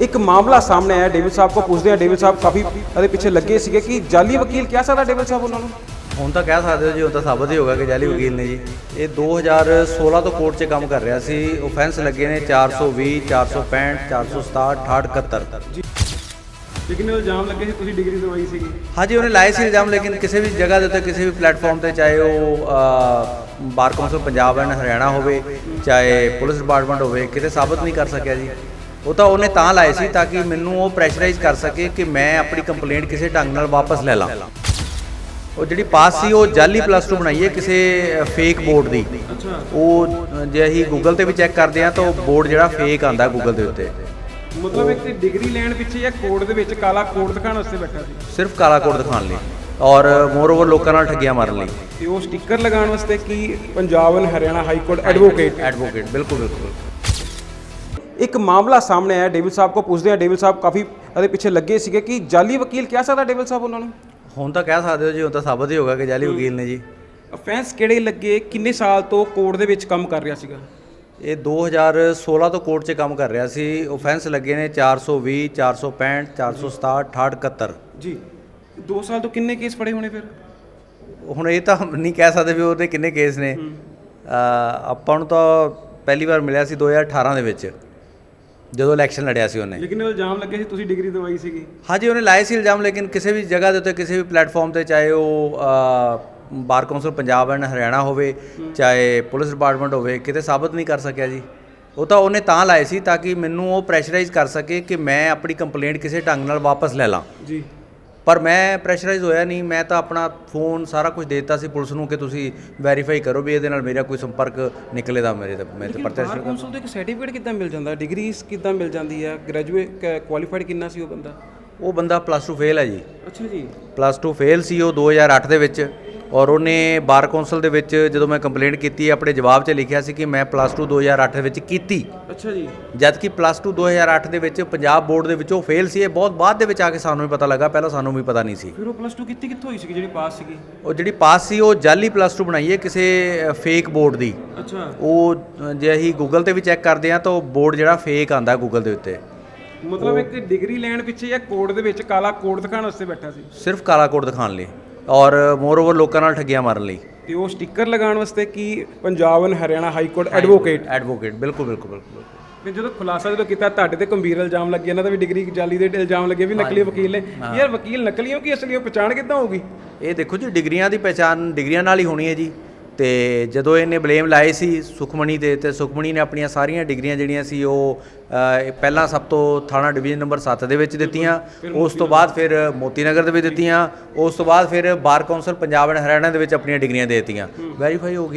ਇੱਕ ਮਾਮਲਾ ਸਾਹਮਣੇ ਆਇਆ। ਡੇਵਿਡ ਸਾਹਿਬ ਕੋ ਪੁੱਛਦੇ ਆ। ਡੇਵਿਡ ਸਾਹਿਬ ਕਾਫੀ ਇਹਦੇ ਪਿੱਛੇ ਲੱਗੇ ਸੀਗੇ ਕਿ ਜਾਲੀ ਵਕੀਲ ਕਹਿ ਸਕਦਾ ਡੇਵਿਡ ਸਾਹਿਬ ਉਹਨਾਂ ਨੂੰ? ਹੁਣ ਤਾਂ ਕਹਿ ਸਕਦੇ ਹੋ ਜੀ ਹੁਣ ਤਾਂ ਸਾਬਤ ਹੀ ਹੋਗਾ ਕਿ ਜਾਲੀ ਵਕੀਲ ਨੇ ਜੀ। ਇਹ 2016 ਤੋਂ ਕੋਰਟ 'ਚ ਕੰਮ ਕਰ ਰਿਹਾ ਸੀ। ਆਫੈਂਸ ਲੱਗੇ ਨੇ 420 465 467 68 ਲੇਕਿਨ ਇਲਜ਼ਾਮ ਲੱਗੇ ਸੀ ਤੁਸੀਂ ਡਿਗਰੀ ਦਵਾਈ ਸੀਗੀ। ਹਾਂਜੀ ਉਹਨੇ ਲਾਏ ਸੀ ਇਲਜ਼ਾਮ ਲੇਕਿਨ ਕਿਸੇ ਵੀ ਜਗ੍ਹਾ ਦੇ ਉੱਤੇ ਕਿਸੇ ਵੀ ਪਲੇਟਫਾਰਮ ਤੇ ਚਾਹੇ ਉਹ bar council Punjab and Haryana ਹੋਵੇ ਚਾਹੇ ਪੁਲਿਸ ਡਿਪਾਰਟਮੈਂਟ ਹੋਵੇ ਕਿਤੇ ਸਾਬਤ ਨਹੀਂ ਕਰ ਸਕਿਆ ਜੀ। ਉਹ ਤਾਂ ਉਹਨੇ ਤਾਂ ਲਾਏ ਸੀ ਤਾਂ ਕਿ ਮੈਨੂੰ ਉਹ ਪ੍ਰੈਸ਼ਰਾਈਜ਼ ਕਰ ਸਕੇ ਕਿ ਮੈਂ ਆਪਣੀ ਕੰਪਲੇਂਟ ਕਿਸੇ ਢੰਗ ਨਾਲ ਵਾਪਸ ਲੈ ਲਾਂ। ਉਹ ਜਿਹੜੀ ਪਾਸ ਸੀ ਉਹ ਜਾਲੀ ਪਲੱਸ 2 ਬਣਾਈ ਹੈ ਕਿਸੇ ਫੇਕ ਬੋਰਡ ਦੀ। ਉਹ ਜੇ ਅਸੀਂ ਗੂਗਲ ਤੇ ਵੀ ਚੈੱਕ ਕਰਦੇ ਆ ਤਾਂ ਉਹ ਬੋਰਡ ਜਿਹੜਾ ਫੇਕ ਆਂਦਾ ਗੂਗਲ ਦੇ ਉੱਤੇ। ਮਤਲਬ ਇੱਕ ਡਿਗਰੀ ਲੈਣ ਪਿੱਛੇ ਜਾਂ ਕੋਡ ਦੇ ਵਿੱਚ ਕਾਲਾ ਕੋਡ ਦਿਖਾਉਣ ਵਾਸਤੇ ਬੈਠਾ ਸੀ? ਸਿਰਫ ਕਾਲਾ ਕੋਡ ਦਿਖਾਉਣ ਲਈ। ਔਰ ਮੋਰ ਓਵਰ ਲੋਕਾਂ ਨਾਲ ਠੱਗੀਆਂ ਮਾਰਨ ਲਈ। ਤੇ ਉਹ ਸਟicker ਲਗਾਉਣ ਵਾਸਤੇ ਕੀ Punjab and Haryana high court advocate advocate ਬਿਲਕੁਲ ਬਿਲਕੁਲ। ਇੱਕ ਮਾਮਲਾ ਸਾਹਮਣੇ ਆਇਆ ਡੇਵਿਡ ਸਾਹਿਬ ਕੋ ਪੁੱਛਦੇ ਆ ਡੇਵਿਡ ਸਾਹਿਬ ਕਾਫੀ ਇਹਦੇ ਪਿੱਛੇ ਲੱਗੇ ਸੀਗੇ ਕਿ ਜਾਲੀ ਵਕੀਲ ਕਹਿ ਸਕਦਾ ਡੇਵਿਡ ਸਾਹਿਬ ਉਹਨਾਂ ਨੂੰ? ਹੁਣ ਤਾਂ ਕਹਿ ਸਕਦੇ ਹੋ ਜੀ ਹੁਣ ਤਾਂ ਸਾਬਤ ਹੀ ਹੋਗਾ ਕਿ ਜਾਲੀ ਵਕੀਲ ਨੇ ਜੀ। ਅਫੈਂਸ ਕਿਹੜੇ ਲੱਗੇ ਕਿੰਨੇ ਸਾਲ ਤੋਂ ਕੋਰਟ ਦੇ ਵਿੱਚ ਕੰਮ ਕਰ ਰਿਹਾ ਸੀਗਾ? ਇਹ 2016 ਤੋਂ ਕੋਰਟ 'ਚ ਕੰਮ ਕਰ ਰਿਹਾ ਸੀ। ਆਫੈਂਸ ਲੱਗੇ ਨੇ 420 465 467 68 ਜੀ। 2 ਸਾਲ ਤੋਂ ਕਿੰਨੇ ਕੇਸ ਫੜੇ ਹੋਣੇ ਫਿਰ? ਹੁਣ ਇਹ ਤਾਂ ਨਹੀਂ ਕਹਿ ਸਕਦੇ ਵੀ ਉਹਦੇ ਕਿੰਨੇ ਕੇਸ ਨੇ। ਆਪਾਂ ਨੂੰ ਤਾਂ ਪਹਿਲੀ ਵਾਰ ਮਿਲਿਆ ਸੀ 2018 ਦੇ ਵਿੱਚ। ਜਦੋਂ ਇਲੈਕਸ਼ਨ ਲੜਿਆ ਸੀ ਉਹਨੇ। ਲੇਕਿਨ ਇਲਜ਼ਾਮ ਲੱਗੇ ਸੀ ਤੁਸੀਂ ਡਿਗਰੀ ਦਵਾਈ ਸੀਗੀ। ਹਾਂਜੀ ਉਹਨੇ ਲਾਏ ਸੀ ਇਲਜ਼ਾਮ ਲੇਕਿਨ ਕਿਸੇ ਵੀ ਜਗ੍ਹਾ ਦੇ ਉੱਤੇ ਕਿਸੇ ਵੀ ਪਲੇਟਫਾਰਮ ਤੇ ਚਾਹੇ ਉਹ bar council Punjab and Haryana ਹੋਵੇ ਚਾਹੇ ਪੁਲਿਸ ਡਿਪਾਰਟਮੈਂਟ ਹੋਵੇ ਕਿਤੇ ਸਾਬਤ ਨਹੀਂ ਕਰ ਸਕਿਆ ਜੀ। ਉਹ ਤਾਂ ਉਹਨੇ ਤਾਂ ਲਾਏ ਸੀ ਤਾਂ ਕਿ ਮੈਨੂੰ ਉਹ ਪ੍ਰੈਸ਼ਰਾਈਜ਼ ਕਰ ਸਕੇ ਕਿ ਮੈਂ ਆਪਣੀ ਕੰਪਲੇਂਟ ਕਿਸੇ ਢੰਗ ਨਾਲ ਵਾਪਸ ਲੈ ਲਾਂ। ਜੀ। ਪਰ ਮੈਂ ਪ੍ਰੈਸ਼ਰਾਈਜ਼ ਹੋਇਆ ਨਹੀਂ ਮੈਂ ਤਾਂ ਆਪਣਾ ਫੋਨ ਸਾਰਾ ਕੁਝ ਦੇ ਦਿੱਤਾ ਸੀ ਪੁਲਿਸ ਨੂੰ ਕਿ ਤੁਸੀਂ ਵੈਰੀਫਾਈ ਕਰੋ ਵੀ ਇਹਦੇ ਨਾਲ ਮੇਰਾ ਕੋਈ ਸੰਪਰਕ ਨਿਕਲੇ ਦਾ ਮੇਰੇ ਤੇ ਮੈਂ ਤੇ ਪਰਚਾ ਬਾਰ ਕੌਂਸਲ ਤੋਂ ਇੱਕ ਸਰਟੀਫਿਕੇਟ ਕਿੱਦਾਂ ਮਿਲ ਜਾਂਦਾ? ਡਿਗਰੀ ਕਿੱਦਾਂ ਮਿਲ ਜਾਂਦੀ ਹੈ ਗ੍ਰੈਜੂਏਟ ਕੁਆਲੀਫਾਈਡ ਕਿੰਨਾ ਸੀ ਉਹ ਬੰਦਾ? ਉਹ ਬੰਦਾ ਪਲੱਸ 2 ਫੇਲ ਹੈ ਜੀ। ਅੱਛਾ ਜੀ। ਪਲੱਸ 2 ਫੇਲ ਸੀ ਉਹ 2008 ਦੇ ਵਿੱਚ। ਔਰ ਉਹਨੇ ਬਾਰ ਕੌਂਸਲ ਦੇ ਵਿੱਚ ਜਦੋਂ ਮੈਂ ਕੰਪਲੇਂਟ ਕੀਤੀ ਆਪਣੇ ਜਵਾਬ 'ਚ ਲਿਖਿਆ ਸੀ ਕਿ ਮੈਂ ਪਲੱਸ 2 2008 ਦੇ ਵਿੱਚ ਕੀਤੀ। ਅੱਛਾ ਜੀ। ਜਦ ਕਿ ਪਲੱਸ 2 2008 ਦੇ ਵਿੱਚ ਪੰਜਾਬ ਬੋਰਡ ਦੇ ਵਿੱਚੋਂ ਫੇਲ ਸੀ ਇਹ ਬਹੁਤ ਬਾਅਦ ਦੇ ਵਿੱਚ ਆ ਕੇ ਸਾਨੂੰ ਵੀ ਪਤਾ ਲੱਗਾ ਪਹਿਲਾਂ ਸਾਨੂੰ ਵੀ ਪਤਾ ਨਹੀਂ ਸੀ। ਫਿਰ ਉਹ ਪਲੱਸ 2 ਕੀਤੀ ਕਿੱਥੋਂ ਹੋਈ ਸੀ ਜਿਹੜੀ ਪਾਸ ਸੀਗੀ? ਉਹ ਜਿਹੜੀ ਪਾਸ ਸੀ ਉਹ ਜਾਲੀ ਪਲੱਸ 2 ਬਣਾਈ ਹੈ ਕਿਸੇ ਫੇਕ ਬੋਰਡ ਦੀ। ਅੱਛਾ। ਉਹ ਜੇ ਅਸੀਂ ਗੂਗਲ ਤੇ ਵੀ ਚੈੱਕ ਕਰਦੇ ਆ ਤਾਂ ਉਹ ਬੋਰਡ ਜਿਹੜਾ ਫੇਕ ਆਂਦਾ ਗੂਗਲ ਦੇ ਉੱਤੇ। ਮਤਲਬ ਇੱਕ ਡਿਗਰੀ ਲੈਣ ਪਿੱਛੇ ਜਾਂ ਕੋਡ ਦੇ ਵਿੱਚ ਕਾਲਾ ਕੋਡ ਦਿਖਾਉਣ ਵਾਸਤੇ ਬੈਠਾ ਸੀ? ਸਿਰਫ ਕਾਲਾ ਕੋਡ ਦਿਖਾਉਣ ਲਈ। ਔਰ ਮੋਰ ਓਵਰ ਲੋਕਾਂ ਨਾਲ ਠੱਗੀਆਂ ਮਾਰਨ ਲਈ। ਤੇ ਉਹ ਸਟicker ਲਗਾਉਣ ਵਾਸਤੇ ਕੀ Punjab and Haryana high court advocate advocate ਬਿਲਕੁਲ ਬਿਲਕੁਲ ਬਿਲਕੁਲ। ਤੇ ਜਦੋਂ ਖੁਲਾਸਾ ਜਦੋਂ ਕੀਤਾ ਤੁਹਾਡੇ ਤੇ ਗੰਭੀਰ ਇਲਜ਼ਾਮ ਲੱਗੇ ਇਹਨਾਂ ਦਾ ਵੀ ਡਿਗਰੀ ਜਾਲੀ ਦੇ ਇਲਜ਼ਾਮ ਲੱਗੇ ਵੀ ਨਕਲੀ ਵਕੀਲ ਨੇ। ਯਾਰ ਵਕੀਲ ਨਕਲੀ ਹੋ ਕਿ ਅਸਲੀ ਹੋ ਪਛਾਣ ਕਿੱਦਾਂ ਹੋਊਗੀ? ਇਹ ਦੇਖੋ ਜੀ ਡਿਗਰੀਆਂ ਦੀ ਪਛਾਣ ਡਿਗਰੀਆਂ ਨਾਲ ਹੀ ਹੋਣੀ ਹੈ ਜੀ। ਤੇ ਜਦੋਂ ਇਹਨੇ ਬਲੇਮ ਲਾਏ ਸੀ ਸੁਖਮਣੀ ਦੇ ਤੇ ਸੁਖਮਣੀ ਨੇ ਆਪਣੀਆਂ ਸਾਰੀਆਂ ਡਿਗਰੀਆਂ ਜਿਹੜੀਆਂ ਸੀ ਉਹ ਪਹਿਲਾਂ ਸਭ ਤੋਂ ਥਾਣਾ ਡਿਵੀਜ਼ਨ ਨੰਬਰ 7 ਦੇ ਵਿੱਚ ਦਿੱਤੀਆਂ ਉਸ ਤੋਂ ਬਾਅਦ ਫਿਰ ਮੋਤੀ ਨਗਰ ਦੇ ਵਿੱਚ ਦਿੱਤੀਆਂ ਉਸ ਤੋਂ ਬਾਅਦ ਫਿਰ bar council Punjab and Haryana ਦੇ ਵਿੱਚ ਆਪਣੀਆਂ ਡਿਗਰੀਆਂ ਦੇ ਦਿੱਤੀਆਂ। ਵੈਰੀਫਾਈ ਹੋ ਗਈਆਂ